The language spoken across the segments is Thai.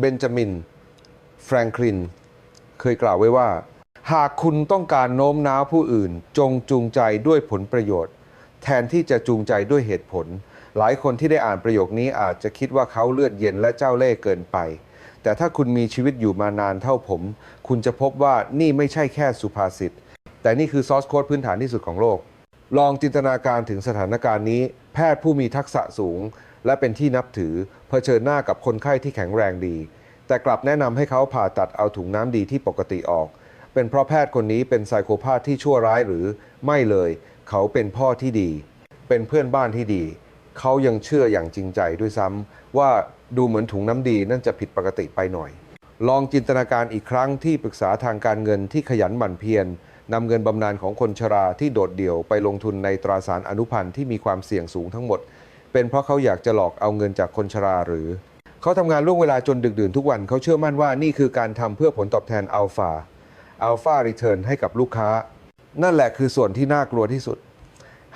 เบนจามิน แฟรงคลิน เคยกล่าวไว้ว่า หากคุณต้องการโน้มน้าวผู้อื่น จงจูงใจด้วยผลประโยชน์ แทนที่จะจูงใจด้วยเหตุผล หลายคนที่ได้อ่านประโยคนี้อาจจะคิดว่าเขาเลือดเย็นและเจ้าเล่ห์เกินไป แต่ถ้าคุณมีชีวิตอยู่มานานเท่าผม คุณจะพบว่านี่ไม่ใช่แค่สุภาษิตแต่นี่คือซอสโค้ดพื้นฐานที่สุดของโลก ลองจินตนาการถึงสถานการณ์นี้ แพทย์ผู้มีทักษะสูง และเป็นที่นับถือเผชิญหน้ากับคนไข้ที่แข็งแรงดี แต่กลับแนะนำให้เขาผ่าตัดเอาถุงน้ำดีที่ปกติออก เป็นเพราะแพทย์คนนี้เป็นไซโคพาธที่ชั่วร้ายหรือไม่เลย เขาเป็นพ่อที่ดี เป็นเพื่อนบ้านที่ดี เขายังเชื่ออย่างจริงใจด้วยซ้ำว่าดูเหมือนถุงน้ำดีนั่นจะผิดปกติไปหน่อย ลองจินตนาการอีกครั้งที่ปรึกษาทางการเงินที่ขยันหมั่นเพียรนำเงินบำนาญของคนชราที่โดดเดี่ยวไปลงทุนในตราสารอนุพันธ์ที่มีความเสี่ยงสูงทั้งหมด เป็นเพราะเขาอยากจะหลอกเอาเงินจากคนชราหรือ เขาทำงานล่วงเวลาจนดึกดื่นทุกวันเขาเชื่อมั่นว่านี่คือการทำเพื่อผลตอบแทนอัลฟาอัลฟารีเทิร์นให้กับลูกค้า นั่นแหละคือส่วนที่น่ากลัวที่สุด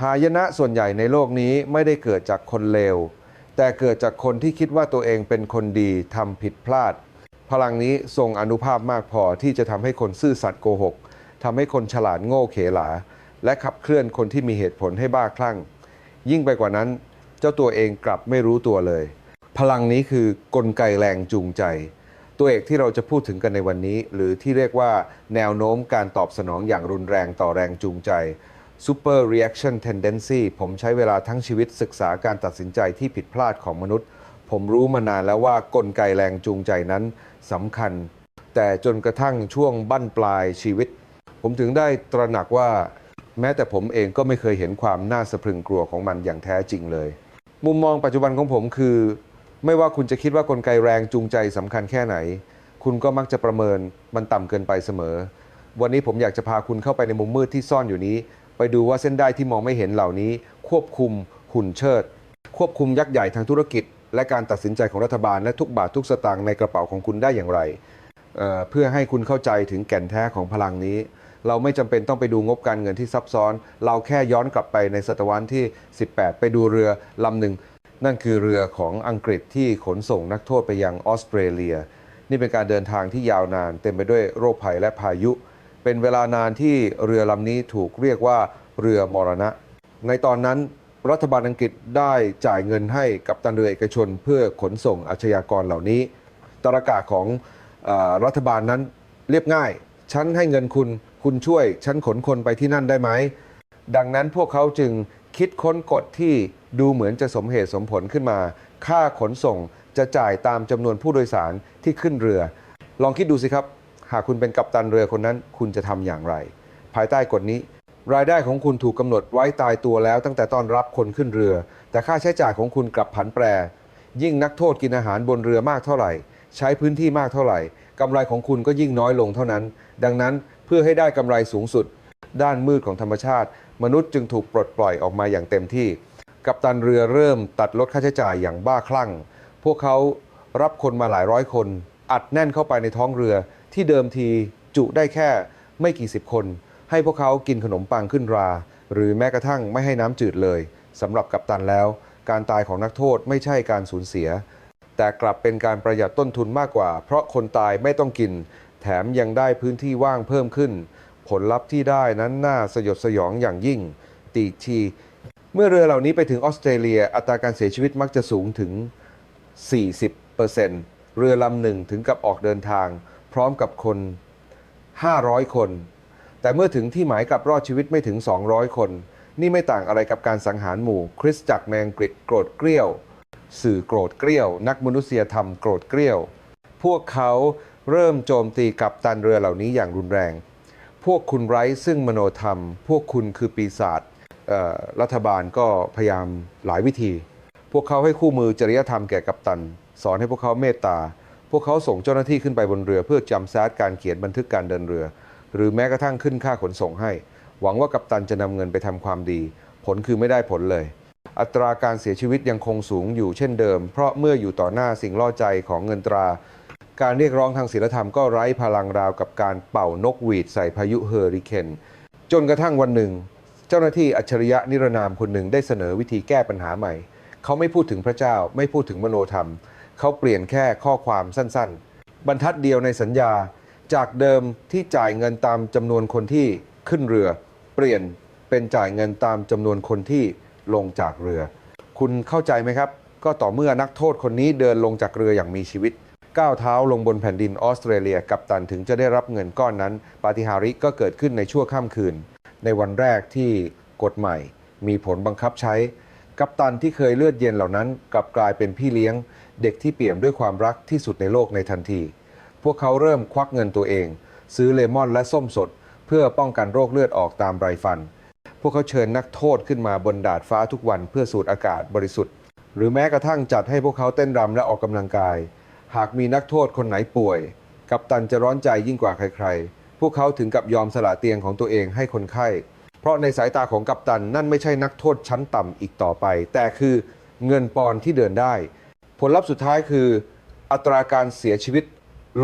หายนะส่วนใหญ่ในโลกนี้ไม่ได้เกิดจากคนเลวแต่เกิดจากคนที่คิดว่าตัวเองเป็นคนดีทำผิดพลาด พลังนี้ทรงอนุภาพมากพอที่จะทำให้คนซื่อสัตย์โกหกทำให้คนฉลาดโง่เขลา และขับเคลื่อนคนที่มีเหตุผลให้บ้าคลั่ง ยิ่งไปกว่านั้น เจ้าตัวเองกลับไม่รู้ตัวเลย พลังนี้คือกลไกแรงจูงใจ ตัวเอกที่เราจะพูดถึงกันในวันนี้ หรือที่เรียกว่าแนวโน้มการตอบสนองอย่างรุนแรงต่อแรงจูงใจ Super Reaction Tendency ผมใช้เวลาทั้งชีวิตศึกษาการตัดสินใจที่ผิดพลาดของมนุษย์ ผมรู้มานานแล้วว่ากลไกแรงจูงใจนั้นสำคัญ แต่จนกระทั่งช่วงบั้นปลายชีวิต ผมถึงได้ตระหนักว่า แม้แต่ผมเองก็ไม่เคยเห็นความน่าสะพรึงกลัวของมันอย่างแท้จริงเลย มุมมองปัจจุบันของผมคือ ไม่ว่าคุณจะคิดว่ากลไกแรงจูงใจสำคัญแค่ไหน คุณก็มักจะประเมินมันต่ำเกินไปเสมอ วันนี้ผมอยากจะพาคุณเข้าไปในมุมมืดที่ซ่อนอยู่นี้ ไปดูว่าเส้นได้ที่มองไม่เห็นเหล่านี้ ควบคุมหุ่นเชิด ควบคุมยักษ์ใหญ่ทางธุรกิจ และการตัดสินใจของรัฐบาลและทุกบาททุกสตางค์ในกระเป๋าของคุณได้อย่างไรเเพื่อให้คุณเข้าใจถึงแก่นแท้ของพลังนี้ เราไม่จำเป็นต้องไปดูงบการเงินที่ซับซ้อน เราแค่ย้อนกลับไปในศตวรรษที่ 18 ไปดูเรือลำหนึ่ง นั่นคือเรือของอังกฤษที่ขนส่งนักโทษไปยังออสเตรเลีย นี่เป็นการเดินทางที่ยาวนาน เต็มไปด้วยโรคภัยและพายุ เป็นเวลานานที่เรือลำนี้ถูกเรียกว่าเรือมรณะ ในตอนนั้นรัฐบาลอังกฤษได้จ่ายเงินให้กับตันเรือเอกชน เพื่อขนส่งอาชญากรเหล่านี้ตรากาของอรัฐบาลนั้นเรียบง่าย ฉันให้เงินคุณ คุณช่วยฉันขนคนไปที่นั่นได้ไหม ดังนั้นพวกเขาจึงคิดค้นกฎที่ดูเหมือนจะสมเหตุสมผลขึ้นมา ค่าขนส่งจะจ่ายตามจำนวนผู้โดยสารที่ขึ้นเรือ ลองคิดดูสิครับ หากคุณเป็นกัปตันเรือคนนั้น คุณจะทำอย่างไร ภายใต้กฎนี้ รายได้ของคุณถูกกำหนดไว้ตายตัวแล้วตั้งแต่ตอนรับคนขึ้นเรือ แต่ค่าใช้จ่ายของคุณกลับผันแปร ยิ่งนักโทษกินอาหารบนเรือมากเท่าไหร่ ใช้พื้นที่มากเท่าไหร่กำไรของคุณก็ยิ่งน้อยลงเท่านั้น ดังนั้น พื่อให้ได้กำไรสูงสุด ด้านมืดของธรรมชาติ มนุษย์จึงถูกปลดปล่อยออกมาอย่างเต็มที่ กัปตันเรือเริ่มตัดลดค่าใช้จ่ายอย่างบ้าคลั่ง พวกเขารับคนมาหลายร้อยคน อัดแน่นเข้าไปในท้องเรือที่เดิมทีจุได้แค่ไม่กี่สิบคน ให้พวกเขากินขนมปังขึ้นรา หรือแม้กระทั่งไม่ให้น้ำจืดเลยสำหรับกัปตันแล้ว การตายของนักโทษไม่ใช่การสูญเสีย แต่กลับเป็นการประหยัดต้นทุนมากกว่า เพราะคนตายไม่ต้องกิน แถมยังได้พื้นที่ว่างเพิ่มขึ้น ผลลัพธ์ที่ได้นั้นน่าสยดสยองอย่างยิ่ง ตีชี เมื่อเรือเหล่านี้ไปถึงออสเตรเลียอัตราการเสียชีวิตมักจะสูงถึง 40%เรือลำหนึ่งถึงกับออกเดินทาง พร้อมกับคน 500 คน แต่เมื่อถึงที่หมายกับรอดชีวิตไม่ถึง 200 คน นี่ไม่ต่างอะไรกับการสังหารหมู่ คริสจักรแมงกฤษโกรธเกรี้ยว สื่อโกรธเกรี้ยว นักมนุษยธรรมโกรธเกรี้ยว พวกเขา เริ่มโจมตีกับตันเรือเหล่านี้อย่างรุนแรง พวกคุณไร้ซึ่งมโนธรรม พวกคุณคือปีศาจรัฐบาลก็พยายามหลายวิธี พวกเขาให้คู่มือจริยธรรมแก่กัปตัน สอนให้พวกเขาเมตตา พวกเขาส่งเจ้าหน้าที่ขึ้นไปบนเรือเพื่อจำแซดการเขียนบันทึกการเดินเรือ หรือแม้กระทั่งขึ้นค่าขนส่งให้ หวังว่ากัปตันจะนำเงินไปทำความดี ผลคือไม่ได้ผลเลย อัตราการเสียชีวิตยังคงสูงอยู่เช่นเดิม เพราะเมื่ออยู่ต่อหน้าสิ่งล่อใจของเงินตรา การเรียกร้องทางศีลธรรมก็ไร้พลังราวกับการเป่านกหวีดใส่พายุเฮอริเคนจนกระทั่งวันหนึ่ง เจ้าหน้าที่อัจฉริยะนิรนามคนหนึ่งได้เสนอวิธีแก้ปัญหาใหม่ เขาไม่พูดถึงพระเจ้าไม่พูดถึงมโนธรรม เขาเปลี่ยนแค่ข้อความสั้นๆ บรรทัดเดียวในสัญญา จากเดิมที่จ่ายเงินตามจำนวนคนที่ขึ้นเรือ เปลี่ยนเป็นจ่ายเงินตามจำนวนคนที่ลงจากเรือ คุณเข้าใจไหมครับ ก็ต่อเมื่อนักโทษคนนี้เดินลงจากเรืออย่างมีชีวิต ก้าวเท้าลงบนแผ่นดินออสเตรเลียกับตันถึงจะได้รับเงินก้อนนั้น ปาฏิหาริย์ก็เกิดขึ้นในชั่วข้ามคืน ในวันแรกที่กฎใหม่มีผลบังคับใช้ กัปตันที่เคยเลือดเย็นเหล่านั้น กลับกลายเป็นพี่เลี้ยง เด็กที่เปี่ยมด้วยความรักที่สุดในโลกในทันที พวกเขาเริ่มควักเงินตัวเอง ซื้อเลมอนและส้มสด เพื่อป้องกันโรคเลือดออกตามไรฟัน พวกเขาเชิญนักโทษขึ้นมาบนดาดฟ้าทุกวันเพื่อสูดอากาศบริสุทธิ์ หรือแม้กระทั่งจัดให้พวกเขาเต้นรำและออกกำลังกาย หากมีนักโทษคนไหนป่วย กัปตันจะร้อนใจยิ่งกว่าใครๆ พวกเขาถึงกับยอมสละเตียงของตัวเองให้คนไข้ เพราะในสายตาของกัปตันนั่นไม่ใช่นักโทษชั้นต่ำอีกต่อไป แต่คือเงินปอนที่เดินได้ ผลลัพธ์สุดท้ายคือ อัตราการเสียชีวิต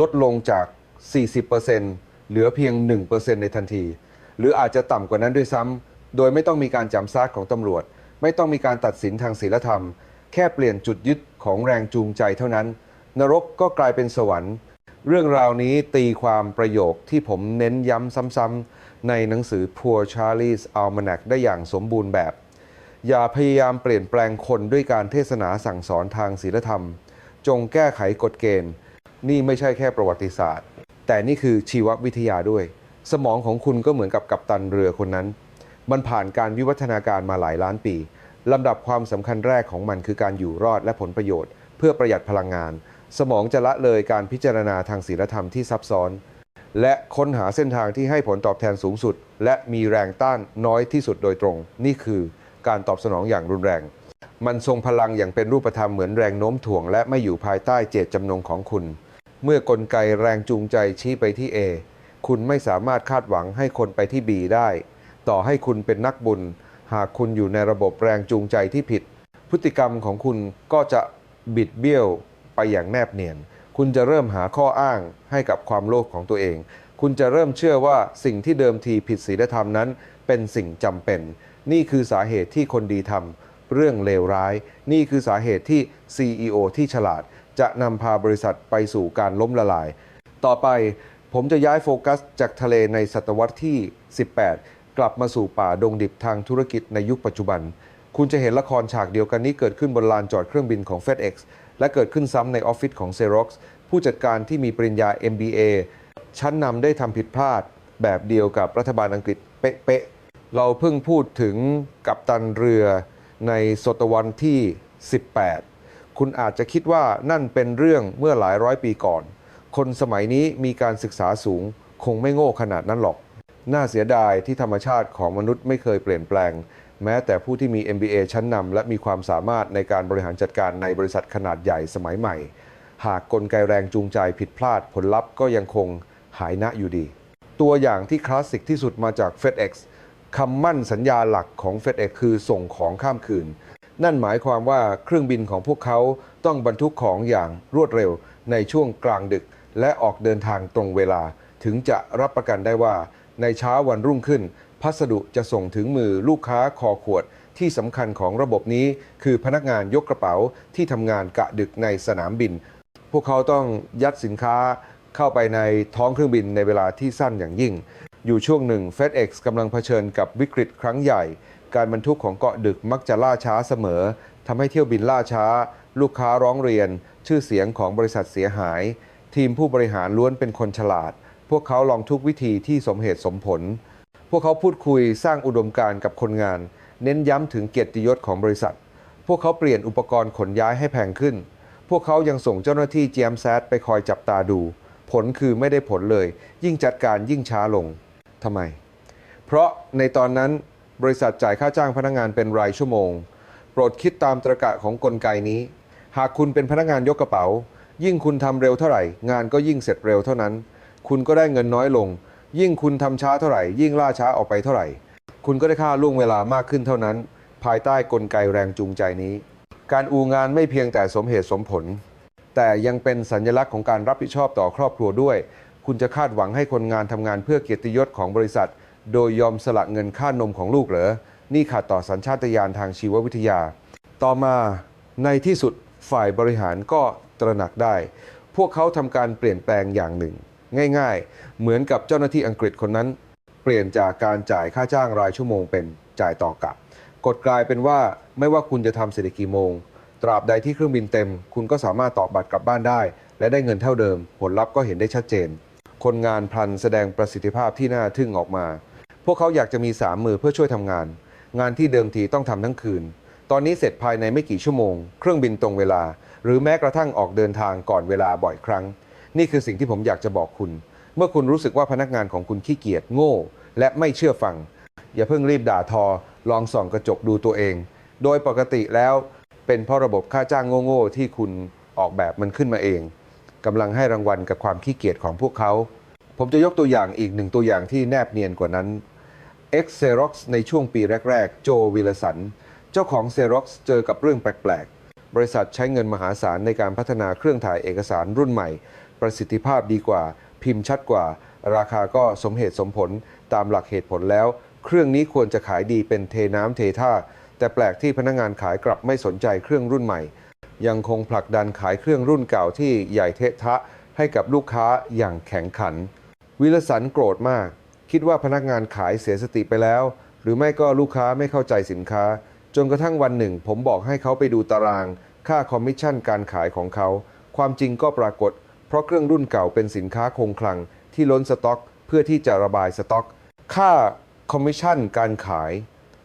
ลดลงจาก 40%เหลือเพียง 1%ในทันที หรืออาจจะต่ำกว่านั้นด้วยซ้ำโดยไม่ต้องมีการจำซากของตำรวจ ไม่ต้องมีการตัดสินทางศีลธรรม แค่เปลี่ยนจุดยึดของแรงจูงใจเท่านั้น นรกก็กลายเป็นสวรรค์ เรื่องราวนี้ตีความประโยคที่ผมเน้นย้ำซ้ำๆในหนังสือ Poor Charlie's Almanac ได้อย่างสมบูรณ์แบบ อย่าพยายามเปลี่ยนแปลงคนด้วยการเทศนาสั่งสอนทางศีลธรรม จงแก้ไขกฎเกณฑ์ นี่ไม่ใช่แค่ประวัติศาสตร์ แต่นี่คือชีววิทยาด้วย สมองของคุณก็เหมือนกับกัปตันเรือคนนั้น มันผ่านการวิวัฒนาการมาหลายล้านปีลำดับความสำคัญแรกของมันคือการอยู่รอดและผลประโยชน์ เพื่อประหยัดพลังงาน สมองจะละเลยการพิจารณาทางศีลธรรมที่ซับซ้อน และค้นหาเส้นทางที่ให้ผลตอบแทนสูงสุด และมีแรงต้านน้อยที่สุดโดยตรง นี่คือการตอบสนองอย่างรุนแรง มันทรงพลังอย่างเป็นรูปธรรมเหมือนแรงโน้มถ่วง และไม่อยู่ภายใต้เจตจำนงของคุณ เมื่อกลไกแรงจูงใจชี้ไปที่ A คุณไม่สามารถคาดหวังให้คนไปที่ B ได้ ต่อให้คุณเป็นนักบุญ หากคุณอยู่ในระบบแรงจูงใจที่ผิด พฤติกรรมของคุณก็จะบิดเบี้ยว ไปอย่างแนบเนียน คุณจะเริ่มหาข้ออ้างให้กับความโลภของตัวเอง คุณจะเริ่มเชื่อว่าสิ่งที่เดิมทีผิดศีลธรรมนั้น เป็นสิ่งจำเป็น นี่คือสาเหตุที่คนดีทำเรื่องเลวร้าย นี่คือสาเหตุที่ CEO ที่ฉลาด จะนำพาบริษัทไปสู่การล้มละลาย ต่อไปผมจะย้ายโฟกัสจากทะเลในศตวรรษที่ 18 กลับมาสู่ป่าดงดิบทางธุรกิจในยุคปัจจุบัน คุณจะเห็นละครฉากเดียวกันนี้เกิดขึ้นบนลานจอดเครื่องบินของ FedEx และเกิดขึ้นซ้ำในออฟฟิศของ Xerox ผู้จัดการที่มีปริญญา MBA ชั้นนำได้ทำผิดพลาดแบบเดียวกับรัฐบาลอังกฤษเป๊ะๆ เราเพิ่งพูดถึงกัปตันเรือในศตวรรษที่ 18 คุณอาจจะคิดว่านั่นเป็นเรื่องเมื่อหลายร้อยปีก่อน คนสมัยนี้มีการศึกษาสูง คงไม่โง่ขนาดนั้นหรอก น่าเสียดายที่ธรรมชาติของมนุษย์ไม่เคยเปลี่ยนแปลง แม้แต่ผู้ที่มี MBA ชั้นนำและมีความสามารถในการบริหารจัดการในบริษัทขนาดใหญ่สมัยใหม่ หากกลไกแรงจูงใจผิดพลาดผลลัพธ์ก็ยังคงหายนะอยู่ดี ตัวอย่างที่คลาสสิกที่สุดมาจาก FedEx คำมั่นสัญญาหลักของ FedEx คือส่งของข้ามคืน นั่นหมายความว่าเครื่องบินของพวกเขาต้องบรรทุกของอย่างรวดเร็วในช่วงกลางดึก และออกเดินทางตรงเวลา ถึงจะรับประกันได้ว่าในเช้าวันรุ่งขึ้น พัสดุจะส่งถึงมือลูกค้าคอขวดที่สำคัญของระบบนี้ คือพนักงานยกกระเป๋าที่ทำงานกะดึกในสนามบิน พวกเขาต้องยัดสินค้าเข้าไปในท้องเครื่องบินในเวลาที่สั้นอย่างยิ่ง อยู่ช่วงหนึ่ง FedEx กำลังเผชิญกับวิกฤตครั้งใหญ่ การบรรทุกของเกาะดึกมักจะล่าช้าเสมอทำให้เที่ยวบินล่าช้า ลูกค้าร้องเรียน ชื่อเสียงของบริษัทเสียหาย ทีมผู้บริหารล้วนเป็นคนฉลาด พวกเขาลองทุกวิธีที่สมเหตุสมผล พวกเขาพูดคุยสร้างอุดมการณ์กับคนงาน เน้นย้ำถึงเกียรติยศของบริษัท พวกเขาเปลี่ยนอุปกรณ์ขนย้ายให้แพงขึ้น พวกเขายังส่งเจ้าหน้าที่ GM s a t ไปคอยจับตาดู ผลคือไม่ได้ผลเลย ยิ่งจัดการยิ่งช้าลงทำไม เพราะในตอนนั้นบริษัทจ่ายค่าจ้างพนักงานเป็นรายชั่วโมง โปรดคิดตามตรกะของกลไกนี้ หากคุณเป็นพนักงานยกกระเป๋า ยิ่งคุณทำเร็วเท่าไหร่ งานก็ยิ่งเสร็จเร็วเท่านั้น คุณก็ได้เงินน้อยลง ยิ่งคุณทำช้าเท่าไหร่ ยิ่งล่าช้าออกไปเท่าไหร่ คุณก็ได้ค่าล่วงเวลามากขึ้นเท่านั้น ภายใต้กลไกแรงจูงใจนี้ การอูงานไม่เพียงแต่สมเหตุสมผล แต่ยังเป็นสัญลักษณ์ของการรับผิดชอบต่อครอบครัวด้วย คุณจะคาดหวังให้คนงานทำงานเพื่อเกียรติยศของบริษัท โดยยอมสละเงินค่านมของลูกเหรอนี่ขัดต่อสัญชาตญาณทางชีววิทยา ต่อมาในที่สุดฝ่ายบริหารก็ตระหนักได้ พวกเขาทำการเปลี่ยนแปลงอย่างหนึ่ง ง่ายๆ เหมือนกับเจ้าหน้าที่อังกฤษคนนั้น เปลี่ยนจากการจ่ายค่าจ้างรายชั่วโมงเป็นจ่ายต่อกลับกฎกลายเป็นว่าไม่ว่าคุณจะทำเสร็จกี่โมง ตราบใดที่เครื่องบินเต็ม คุณก็สามารถต่อบัตรกลับบ้านได้ และได้เงินเท่าเดิม ผลลัพธ์ก็เห็นได้ชัดเจน คนงานพลันแสดงประสิทธิภาพที่น่าทึ่งออกมา พวกเขาอยากจะมีสามมือเพื่อช่วยทำงาน งานที่เดิมทีต้องทำทั้งคืน ตอนนี้เสร็จภายในไม่กี่ชั่วโมง เครื่องบินตรงเวลา หรือแม้กระทั่งออกเดินทางก่อนเวลาบ่อยครั้ง นี่คือสิ่งที่ผมอยากจะบอกคุณ เมื่อคุณรู้สึกว่าพนักงานของคุณขี้เกียจโง่ และไม่เชื่อฟัง อย่าเพิ่งรีบด่าทอ ลองส่องกระจกดูตัวเอง โดยปกติแล้วเป็นเพราะระบบค่าจ้างโง่ๆที่คุณออกแบบมันขึ้นมาเองกำลังให้รางวัลกับความขี้เกียจของพวกเขา ผมจะยกตัวอย่างอีกหนึ่งตัวอย่างที่แนบเนียนกว่านั้น x x e r o x ในช่วงปีแรก ๆ โจวิลสัน เจ้าของ Xerox เจอกับเรื่องแปลก ๆ บริษัทใช้เงินมหาศาลในการพัฒนาเครื่องถ่ายเอกสารรุ่นใหม่ ประสิทธิภาพดีกว่า พิมพ์ชัดกว่า ราคาก็สมเหตุสมผลตามหลักเหตุผลแล้ว เครื่องนี้ควรจะขายดีเป็นเทน้ำเทท่า แต่แปลกที่พนักงานขายกลับไม่สนใจเครื่องรุ่นใหม่ ยังคงผลักดันขายเครื่องรุ่นเก่าที่ใหญ่เทะทะให้กับลูกค้าอย่างแข็งขัน วิลสันโกรธมาก คิดว่าพนักงานขายเสียสติไปแล้ว หรือไม่ก็ลูกค้าไม่เข้าใจสินค้า จนกระทั่งวันหนึ่ง ผมบอกให้เขาไปดูตาราง ค่าคอมมิชชั่นการขายของเขา ความจริงก็ปรากฏ เพราะเครื่องรุ่นเก่าเป็นสินค้าคงคลังที่ล้นสต็อก เพื่อที่จะระบายสต็อก ค่าคอมมิชชั่นการขาย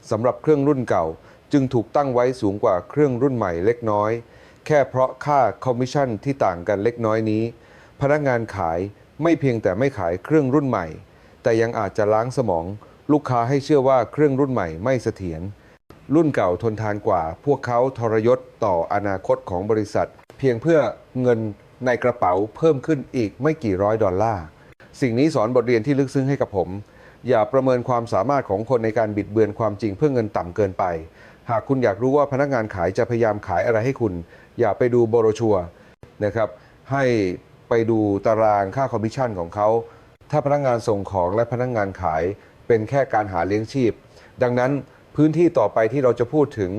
สำหรับเครื่องรุ่นเก่า จึงถูกตั้งไว้สูงกว่าเครื่องรุ่นใหม่เล็กน้อย แค่เพราะค่าคอมมิชชั่นที่ต่างกันเล็กน้อยนี้ พนักงานขายไม่เพียงแต่ไม่ขายเครื่องรุ่นใหม่ แต่ยังอาจจะล้างสมองลูกค้าให้เชื่อว่าเครื่องรุ่นใหม่ไม่เสถียรรุ่นเก่าทนทานกว่า พวกเขาทรยศต่ออนาคตของบริษัท เพียงเพื่อเงิน ในกระเป๋าเพิ่มขึ้นอีกไม่กี่ร้อยดอลลาร์ สิ่งนี้สอนบทเรียนที่ลึกซึ้งให้กับผม อย่าประเมินความสามารถของคนในการบิดเบือนความจริงเพื่อเงินต่ำเกินไป หากคุณอยากรู้ว่าพนักงานขายจะพยายามขายอะไรให้คุณ อย่าไปดูโบรชัวนะครับ ให้ไปดูตารางค่าคอมมิชชั่นของเขา ถ้าพนักงานส่งของและพนักงานขายเป็นแค่การหาเลี้ยงชีพ ดังนั้นพื้นที่ต่อไปที่เราจะพูดถึง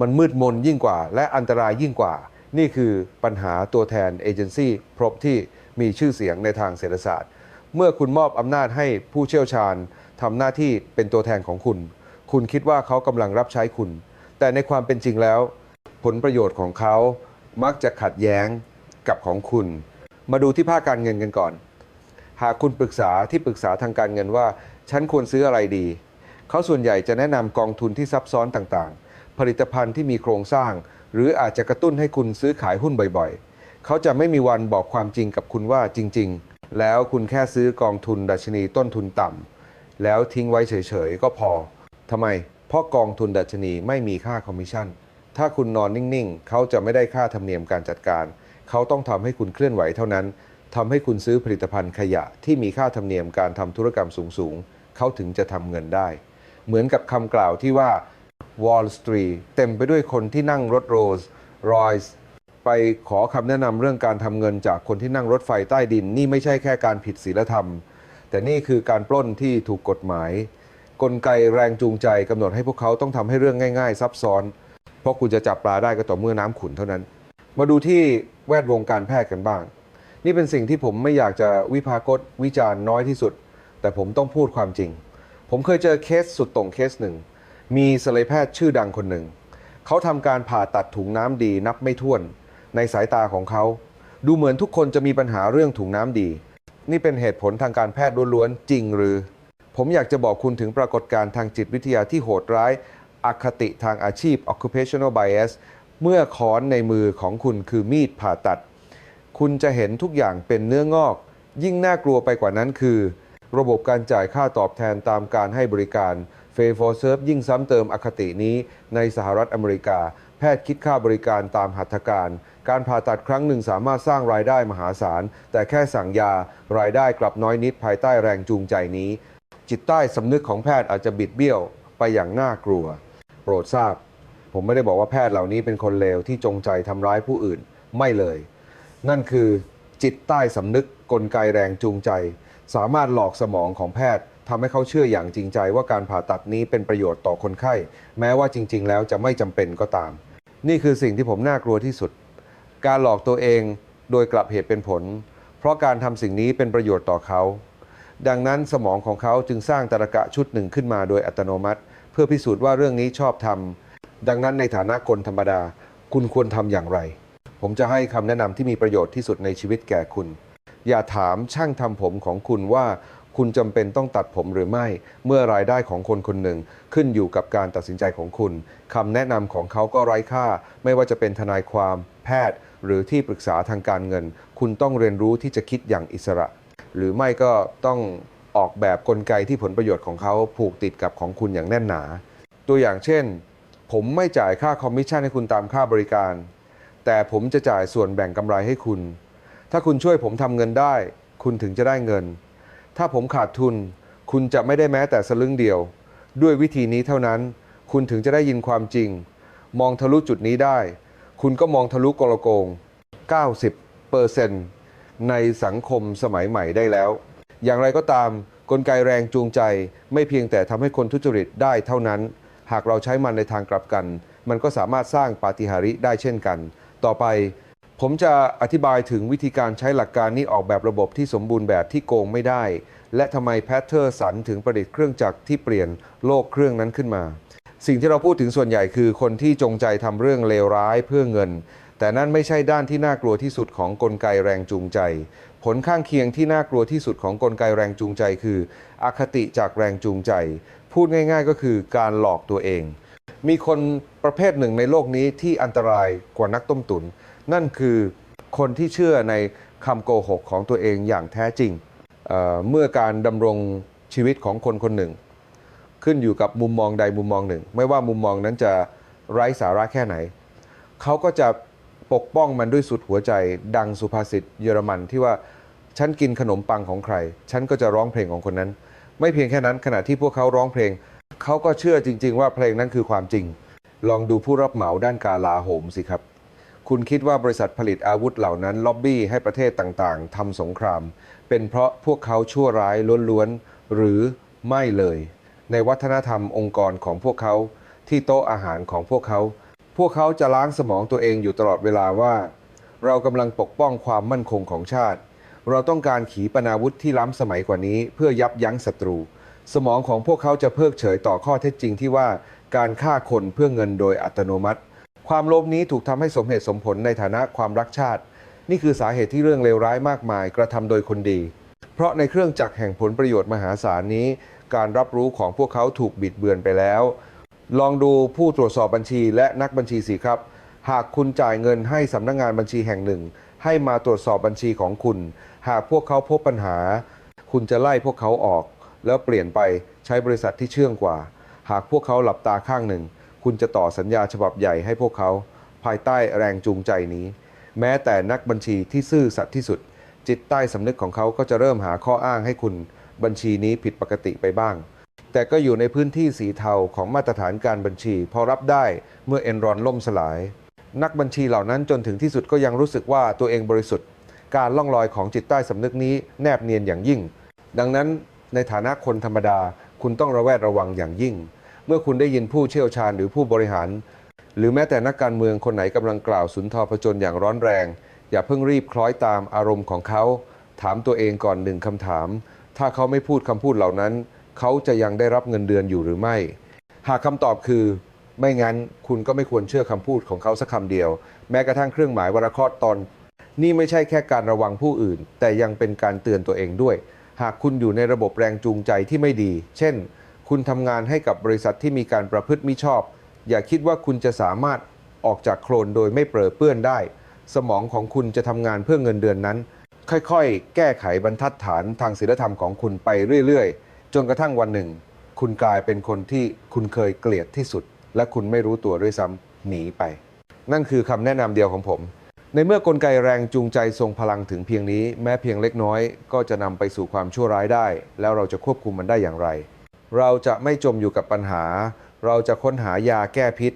มันมืดมนยิ่งกว่า และอันตรายยิ่งกว่า นี่คือปัญหาตัวแทนเอเจนซี่พรบที่มีชื่อเสียงในทางเศรษฐศาสตร์ เมื่อคุณมอบอำนาจให้ผู้เชี่ยวชาญทำหน้าที่เป็นตัวแทนของคุณ คุณคิดว่าเขากำลังรับใช้คุณ แต่ในความเป็นจริงแล้ว ผลประโยชน์ของเขามักจะขัดแย้งกับของคุณ มาดูที่ภาคการเงินกันก่อน หากคุณปรึกษาที่ปรึกษาทางการเงินว่า ฉันควรซื้ออะไรดี เขาส่วนใหญ่จะแนะนำกองทุนที่ซับซ้อนต่างๆ ผลิตภัณฑ์ที่มีโครงสร้าง หรืออาจจะกระตุ้นให้คุณซื้อขายหุ้นบ่อยๆ เขาจะไม่มีวันบอกความจริงกับคุณว่าจริง ๆ แล้วคุณแค่ซื้อกองทุนดัชนีต้นทุนต่ำแล้วทิ้งไว้เฉยๆ ก็พอทำไม เพราะกองทุนดัชนีไม่มีค่าคอมมิชชั่น ถ้าคุณนอนนิ่งๆ เขาจะไม่ได้ค่าธรรมเนียมการจัดการ เขาต้องทำให้คุณเคลื่อนไหวเท่านั้นทำให้คุณซื้อผลิตภัณฑ์ขยะที่มีค่าธรรมเนียมการทำธุรกรรมสูงๆ เขาถึงจะทำเงินได้ เหมือนกับคำกล่าวที่ว่า Wall Street เต็มไปด้วยคนที่นั่งรถโรลส์รอยส์ไปขอคำแนะนำเรื่องการทำเงินจากคนที่นั่งรถไฟใต้ดิน นี่ไม่ใช่แค่การผิดศีลธรรม แต่นี่คือการปล้นที่ถูกกฎหมาย กลไกแรงจูงใจกำหนดให้พวกเขาต้องทำให้เรื่องง่าย ๆ ซับซ้อน เพราะคุณจะจับปลาได้ก็ต่อเมื่อน้ำขุนเท่านั้น มาดูที่แวดวงการแพทย์กันบ้าง นี่เป็นสิ่งที่ผมไม่อยากจะวิพากษ์วิจารณ์น้อยที่สุด แต่ผมต้องพูดความจริง ผมเคยเจอเคสสุดต่งเคสหนึ่ง มีศัลยแพทย์ชื่อดังคนหนึ่ง เขาทำการผ่าตัดถุงน้ำดีนับไม่ถ้วน ในสายตาของเขา ดูเหมือนทุกคนจะมีปัญหาเรื่องถุงน้ำดี นี่เป็นเหตุผลทางการแพทย์ล้วนๆจริงหรือ ผมอยากจะบอกคุณถึงปรากฏการณ์ทางจิตวิทยาที่โหดร้ายอคติทางอาชีพ occupational bias เมื่อค้อนในมือของคุณคือมีดผ่าตัด คุณจะเห็นทุกอย่างเป็นเนื้องอก ยิ่งน่ากลัวไปกว่านั้นคือ ระบบการจ่ายค่าตอบแทนตามการให้บริการ f a for Serve ยิ่งซ้ำเติมอคตินี้ในสหรัฐอเมริกา แพทย์คิดค่าบริการตามหัตถการ การผ่าตัดครั้งหนึ่งสามารถสร้างรายได้มหาศาล แต่แค่สั่งยารายได้กลับน้อยนิดภายใต้แรงจูงใจนี้ จิตใต้สำนึกของแพทย์อาจจะบิดเบี้ยวไปอย่างน่ากลัว โปรดทราบ ผมไม่ได้บอกว่าแพทย์เหล่านี้เป็นคนเลวที่จงใจทำร้ายผู้อื่นไม่เลย นั่นคือจิตใต้สำนึกกลไกแรงจูงใจ สามารถหลอกสมองของแพทย์ ทำให้เขาเชื่ออย่างจริงใจว่าการผ่าตัดนี้เป็นประโยชน์ต่อคนไข้ แม้ว่าจริง ๆ แล้วจะไม่จำเป็นก็ตาม นี่คือสิ่งที่ผมน่ากลัวที่สุด การหลอกตัวเองโดยกลับเหตุเป็นผล เพราะการทำสิ่งนี้เป็นประโยชน์ต่อเขา ดังนั้นสมองของเขาจึงสร้างตรกะชุดหนึ่งขึ้นมาโดยอัตโนมัติ เพื่อพิสูจน์ว่าเรื่องนี้ชอบทำดังนั้นในฐานะคนธรรมดา คุณควรทำอย่างไร ผมจะให้คำแนะนำที่มีประโยชน์ที่สุดในชีวิตแก่คุณ อย่าถามช่างทำผมของคุณว่า คุณจำเป็นต้องตัดผมหรือไม่ เมื่อรายได้ของคนคนหนึ่งขึ้นอยู่กับการตัดสินใจของคุณคำแนะนำของเขาก็ไร้ค่า ไม่ว่าจะเป็นทนายความแพทย์ หรือที่ปรึกษาทางการเงิน คุณต้องเรียนรู้ที่จะคิดอย่างอิสระ หรือไม่ก็ต้องออกแบบกลไกที่ผลประโยชน์ของเขาผูกติดกับของคุณอย่างแน่นหนา ตัวอย่างเช่น ผมไม่จ่ายค่าคอมมิชชั่นให้คุณตามค่าบริการ แต่ผมจะจ่ายส่วนแบ่งกำไรให้คุณ ถ้าคุณช่วยผมทำเงินได้ คุณถึงจะได้เงิน ถ้าผมขาดทุน คุณจะไม่ได้แม้แต่สลึงเดียว ด้วยวิธีนี้เท่านั้น คุณถึงจะได้ยินความจริง มองทะลุจุดนี้ได้ คุณก็มองทะลุกลโกง 90เปอร์เซนต์ในสังคมสมัยใหม่ได้แล้ว อย่างไรก็ตามกลไกแรงจูงใจ ไม่เพียงแต่ทำให้คนทุจริตได้เท่านั้น หากเราใช้มันในทางกลับกัน มันก็สามารถสร้างปาฏิหาริย์ได้เช่นกัน ต่อไป ผมจะอธิบายถึงวิธีการใช้หลักการนี้ออกแบบระบบที่สมบูรณ์แบบที่โกงไม่ได้ และทำไมแพทเทอร์สันถึงประดิษฐ์เครื่องจักรที่เปลี่ยนโลกเครื่องนั้นขึ้นมา สิ่งที่เราพูดถึงส่วนใหญ่คือคนที่จงใจทำเรื่องเลวร้ายเพื่อเงิน แต่นั่นไม่ใช่ด้านที่น่ากลัวที่สุดของกลไกแรงจูงใจ ผลข้างเคียงที่น่ากลัวที่สุดของกลไกแรงจูงใจ คืออคติจากแรงจูงใจ พูดง่าย ๆ ก็คือการหลอกตัวเอง มีคนประเภทหนึ่งในโลกนี้ที่อันตรายกว่านักต้มตุนนั่ นั่นคือคนที่เชื่อในคำโกหกของตัวเองอย่างแท้จริงเเมื่อการดำรงชีวิตของคนคนหนึ่ง ขึ้นอยู่กับมุมมองใดมุมมองหนึ่ง ไม่ว่ามุมมองนั้นจะไร้สาระแค่ไหน เขาก็จะปกป้องมันด้วยสุดหัวใจดังสุภาษิตเยอรมันที่ว่าฉันกินขนมปังของใคร ฉันก็จะร้องเพลงของคนนั้น ไม่เพียงแค่นั้นขณะที่พวกเขาร้องเพลง เขาก็เชื่อจริง ๆ ว่าเพลงนั้นคือความจริง ลองดูผู้รับเหมาด้านกาลาโหมสิครับ คุณคิดว่าบริษัทผลิตอาวุธเหล่านั้นล็อบบี้ให้ประเทศต่างๆทำสงคราม เป็นเพราะพวกเขาชั่วร้ายล้วนๆ หรือไม่เลย ในวัฒนธรรมองค์กรของพวกเขาที่โต๊ะอาหารของพวกเขา พวกเขาจะล้างสมองตัวเองอยู่ตลอดเวลาว่า เรากำลังปกป้องความมั่นคงของชาติ เราต้องการขีปนาวุธที่ล้ำสมัยกว่านี้ เพื่อยับยั้งศัตรู สมองของพวกเขาจะเพิกเฉยต่อข้อเท็จจริงที่ว่าการฆ่าคนเพื่อเงินโดยอัตโนมัติ ความโลภนี้ถูกทำให้สมเหตุสมผลในฐานะความรักชาติ นี่คือสาเหตุที่เรื่องเลวร้ายมากมายกระทำโดยคนดี เพราะในเครื่องจักรแห่งผลประโยชน์มหาศาลนี้ การรับรู้ของพวกเขาถูกบิดเบือนไปแล้ว ลองดูผู้ตรวจสอบบัญชีและนักบัญชีสิครับ หากคุณจ่ายเงินให้สำนักงานบัญชีแห่งหนึ่ง ให้มาตรวจสอบบัญชีของคุณ หากพวกเขาพบปัญหา คุณจะไล่พวกเขาออก แล้วเปลี่ยนไปใช้บริษัทที่เชื่องกว่า หากพวกเขาหลับตาข้างหนึ่ง คุณจะต่อสัญญาฉบับใหญ่ให้พวกเขา ภายใต้แรงจูงใจนี้ แม้แต่นักบัญชีที่ซื่อสัตย์ที่สุด จิตใต้สำนึกของเขาก็จะเริ่มหาข้ออ้างให้คุณ บัญชีนี้ผิดปกติไปบ้าง แต่ก็อยู่ในพื้นที่สีเทาของมาตรฐานการบัญชี พอรับได้เมื่อเอ็นรอนล่มสลาย นักบัญชีเหล่านั้นจนถึงที่สุดก็ยังรู้สึกว่าตัวเองบริสุทธิ์ การล่องลอยของจิตใต้สำนึกนี้แนบเนียนอย่างยิ่ง ดังนั้นในฐานะคนธรรมดาคุณต้องระแวดระวังอย่างยิ่ง เมื่อคุณได้ยินผู้เชี่ยวชาญหรือผู้บริหาร หรือแม้แต่นักการเมืองคนไหนกำลังกล่าวสุนทรพจน์อย่างร้อนแรง อย่าเพิ่งรีบคล้อยตามอารมณ์ของเขา ถามตัวเองก่อนหนึ่งคำถาม ถ้าเขาไม่พูดคำพูดเหล่านั้น เขาจะยังได้รับเงินเดือนอยู่หรือไม่ หากคำตอบคือ ไม่งั้นคุณก็ไม่ควรเชื่อคำพูดของเขาสักคำเดียว แม้กระทั่งเครื่องหมายวรเคตอนนี่ไม่ใช่แค่การระวังผู้อื่น แต่ยังเป็นการเตือนตัวเองด้วย หากคุณอยู่ในระบบแรงจูงใจที่ไม่ดี เช่น คุณทำงานให้กับบริษัทที่มีการประพฤติมิชอบ อย่าคิดว่าคุณจะสามารถออกจากโคลนโดยไม่เปรอะเปื้อนได้ สมองของคุณจะทำงานเพื่อเงินเดือนนั้น ค่อยๆ แก้ไขบรรทัดฐานทางศีลธรรมของคุณไปเรื่อยๆ จนกระทั่งวันหนึ่ง คุณกลายเป็นคนที่คุณเคยเกลียดที่สุด และคุณไม่รู้ตัวด้วยซ้ำหนีไป นั่นคือคำแนะนำเดียวของผมในเมื่อกลไกแรงจูงใจทรงพลังถึงเพียงนี้ แม้เพียงเล็กน้อย ก็จะนำไปสู่ความชั่วร้ายได้ แล้วเราจะควบคุมมันได้อย่างไร เราจะไม่จมอยู่กับปัญหา เราจะค้นหายาแก้พิษ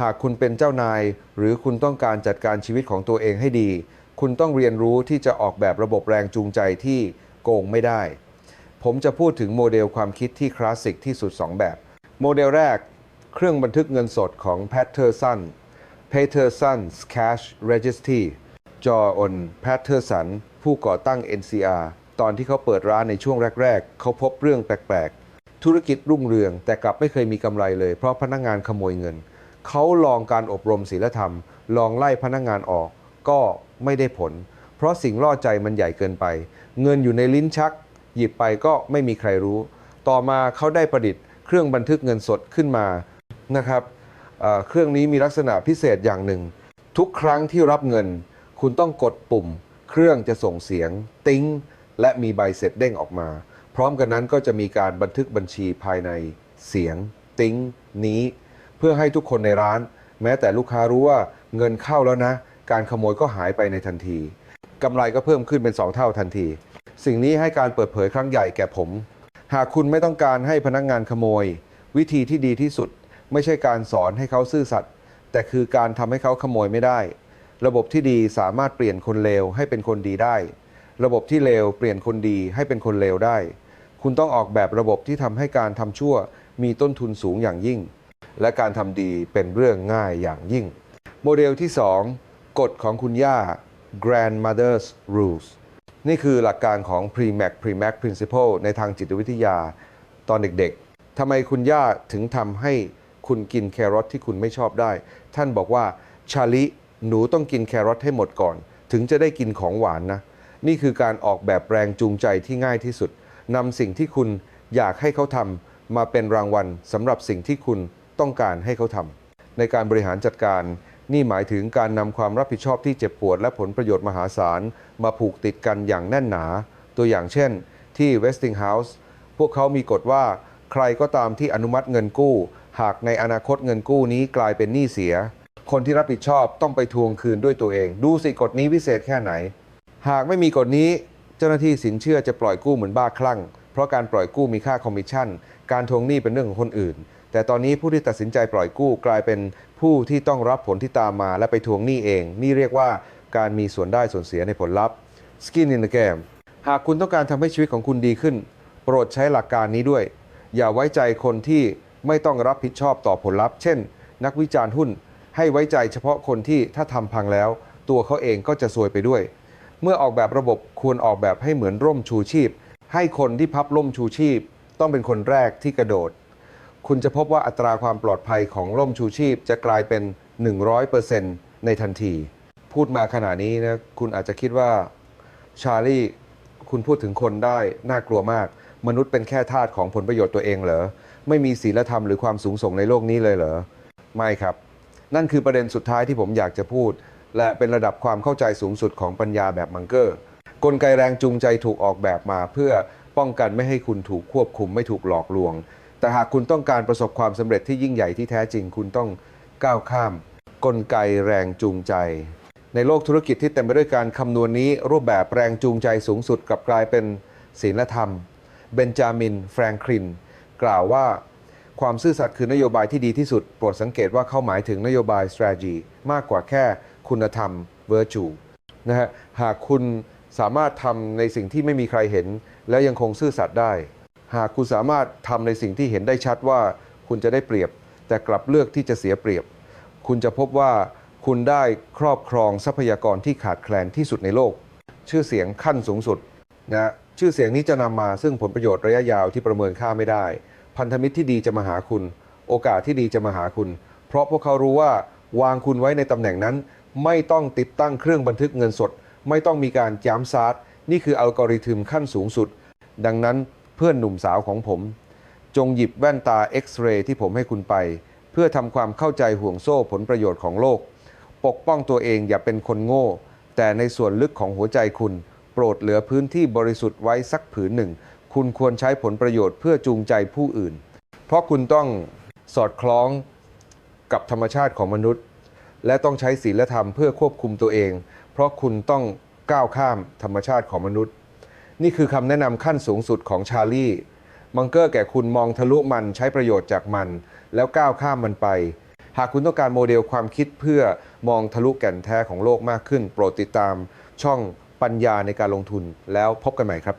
หากคุณเป็นเจ้านาย หรือคุณต้องการจัดการชีวิตของตัวเองให้ดี คุณต้องเรียนรู้ที่จะออกแบบระบบแรงจูงใจที่โกงไม่ได้ ผมจะพูดถึงโมเดลความคิดที่คลาสสิกที่สุด 2 แบบ โมเดลแรก เครื่องบันทึกเงินสดของ Patterson Patterson's Cash Registry จอห์นแพทเทอร์สันผู้ก่อตั้ง NCR ตอนที่เขาเปิดร้านในช่วงแรก ๆ เขาพบเรื่องแปลก ธุรกิจรุ่งเรือง แต่กลับไม่เคยมีกำไรเลย เพราะพนักงานขโมยเงิน เขาลองการอบรมศีลธรรม ลองไล่พนักงานออก ก็ไม่ได้ผล เพราะสิ่งล่อใจมันใหญ่เกินไป เงินอยู่ในลิ้นชัก หยิบไปก็ไม่มีใครรู้ ต่อมาเขาได้ประดิษฐ์ เครื่องบันทึกเงินสดขึ้นมานะครับเอ่อเครื่องนี้มีลักษณะพิเศษอย่างหนึ่ง ทุกครั้งที่รับเงิน คุณต้องกดปุ่ม เครื่องจะส่งเสียง ติ้ง และมีใบเสร็จเด้งออกมา พร้อมกันนั้นก็จะมีการบันทึกบัญชีภายในเสียง ติ้งนี้ เพื่อให้ทุกคนในร้าน แม้แต่ลูกค้ารู้ว่าเงินเข้าแล้วนะ การขโมยก็หายไปในทันทีกำไรก็เพิ่มขึ้นเป็น 2 เท่าทันที สิ่งนี้ให้การเปิดเผยครั้งใหญ่แก่ผม หากคุณไม่ต้องการให้พนักงานขโมย วิธีที่ดีที่สุด ไม่ใช่การสอนให้เขาซื่อสัตย์แต่คือการทำให้เขาขโมยไม่ได้ ระบบที่ดีสามารถเปลี่ยนคนเลวให้เป็นคนดีได้ ระบบที่เลวเปลี่ยนคนดีให้เป็นคนเลวได้ คุณต้องออกแบบระบบที่ทำให้การทำชั่วมีต้นทุนสูงอย่างยิ่ง และการทำดีเป็นเรื่องง่ายอย่างยิ่ง โมเดลที่ 2 กฎของคุณย่า grandmother's rules นี่คือหลักการของ pre-mac pre-mac principle ในทางจิตวิทยาตอนเด็กๆทำไมคุณย่าถึงทำให้คุณกินแครอทที่คุณไม่ชอบได้ ท่านบอกว่าชาลิหนูต้องกินแครอทให้หมดก่อน ถึงจะได้กินของหวานนะ นี่คือการออกแบบแรงจูงใจที่ง่ายที่สุด นำสิ่งที่คุณอยากให้เขาทำมาเป็นรางวัลสำหรับสิ่งที่คุณต้องการให้เขาทำในการบริหารจัดการ นี่หมายถึงการนำความรับผิดชอบที่เจ็บปวด และผลประโยชน์มหาศาล มาผูกติดกันอย่างแน่นหนา ตัวอย่างเช่น ที่ Westinghouse พวกเขามีกฎว่า ใครก็ตามที่อนุมัติเงินกู้ หากในอนาคตเงินกู้นี้กลายเป็นหนี้เสีย คนที่รับผิดชอบต้องไปทวงคืนด้วยตัวเอง ดูสิกฎนี้วิเศษแค่ไหน หากไม่มีกฎนี้ จ้าหน้าที่สินเชื่อจะปล่อยกู้เหมือนบ้าคลั่ง เพราะการปล่อยกู้มีค่าคอมมิชชั่น การทวงหนี้เป็นเรื่องของคนอื่น แต่ตอนนี้ผู้ที่ตัดสินใจปล่อยกู้กลายเป็นผู้ที่ต้องรับผลที่ตามมาและไปทวงหนี้เอง นี่เรียกว่าการมีส่วนได้ส่วนเสียในผลลัพธ์ Skin in the game หากคุณต้องการทำให้ชีวิตของคุณดีขึ้น โปรดใช้หลักการนี้ด้วย อย่าไว้ใจคนที่ไม่ต้องรับผิดชอบต่อผลลัพธ์ เช่น นักวิจารณ์หุ้น ให้ไว้ใจเฉพาะคนที่ถ้าทำพังแล้ว ตัวเขาเองก็จะซวยไปด้วย เมื่อออกแบบระบบควรออกแบบให้เหมือนร่มชูชีพ ให้คนที่พับร่มชูชีพ ต้องเป็นคนแรกที่กระโดด คุณจะพบว่าอัตราความปลอดภัยของร่มชูชีพจะกลายเป็น 100%ในทันที พูดมาขนาดนี้นะคุณอาจจะคิดว่าชาลีคุณพูดถึงคนได้น่ากลัวมาก มนุษย์เป็นแค่ทาสของผลประโยชน์ตัวเองเหรอไม่มีศีลธรรมหรือความสูงส่งในโลกนี้เลยเหรอไม่ครับ นั่นคือประเด็นสุดท้ายที่ผมอยากจะพูด และเป็นระดับความเข้าใจสูงสุดของปัญญาแบบมังเกอร์ กลไกแรงจูงใจถูกออกแบบมาเพื่อป้องกันไม่ให้คุณถูกควบคุมไม่ถูกหลอกลวง แต่หากคุณต้องการประสบความสำเร็จที่ยิ่งใหญ่ที่แท้จริง คุณต้องก้าวข้าม กลไกแรงจูงใจ ในโลกธุรกิจที่เต็มไปด้วยการคำนวณนี้ รูปแบบแรงจูงใจสูงสุดกลับกลายเป็นศีลธรรม เบนจามิน แฟรงคลิน กล่าวว่าความซื่อสัตย์คือนโยบายที่ดีที่สุด โปรดสังเกตว่าเขาหมายถึงนโยบาย strategy มากกว่าแค่ คุณธรรม virtue นะฮะหากคุณสามารถทำในสิ่งที่ไม่มีใครเห็น และยังคงซื่อสัตย์ได้ หากคุณสามารถทำในสิ่งที่เห็นได้ชัดว่าคุณจะได้เปรียบ แต่กลับเลือกที่จะเสียเปรียบ คุณจะพบว่าคุณได้ครอบครองทรัพยากรที่ขาดแคลนที่สุดในโลก ชื่อเสียงขั้นสูงสุดนะชื่อเสียงนี้จะนำมาซึ่งผลประโยชน์ระยะยาวที่ประเมินค่าไม่ได้ พันธมิตรที่ดีจะมาหาคุณ โอกาสที่ดีจะมาหาคุณ เพราะพวกเขารู้ว่าวางคุณไว้ในตำแหน่งนั้น ไม่ต้องติดตั้งเครื่องบันทึกเงินสด ไม่ต้องมีการย้ำซาร์นี่คืออัลกอริทึมขั้นสูงสุด ดังนั้นเพื่อนหนุ่มสาวของผม จงหยิบแว่นตาเอ็กซเรย์ที่ผมให้คุณไป เพื่อทำความเข้าใจห่วงโซ่ผลประโยชน์ของโลก ปกป้องตัวเองอย่าเป็นคนโง่ แต่ในส่วนลึกของหัวใจคุณ โปรดเหลือพื้นที่บริสุทธิ์ไว้สักผืนหนึ่ง คุณควรใช้ผลประโยชน์เพื่อจูงใจผู้อื่น เพราะคุณต้องสอดคล้องกับธรรมชาติของมนุษย์ และต้องใช้ศีลธรรมเพื่อควบคุมตัวเอง เพราะคุณต้องก้าวข้ามธรรมชาติของมนุษย์ นี่คือคำแนะนำขั้นสูงสุดของชาลีมังเกอร์แก่คุณมองทะลุมันใช้ประโยชน์จากมัน แล้วก้าวข้ามมันไป หากคุณต้องการโมเดลความคิดเพื่อมองทะลุแก่นแท้ของโลกมากขึ้น โปรดติดตามช่องปัญญาในการลงทุนแล้วพบกันใหม่ครับ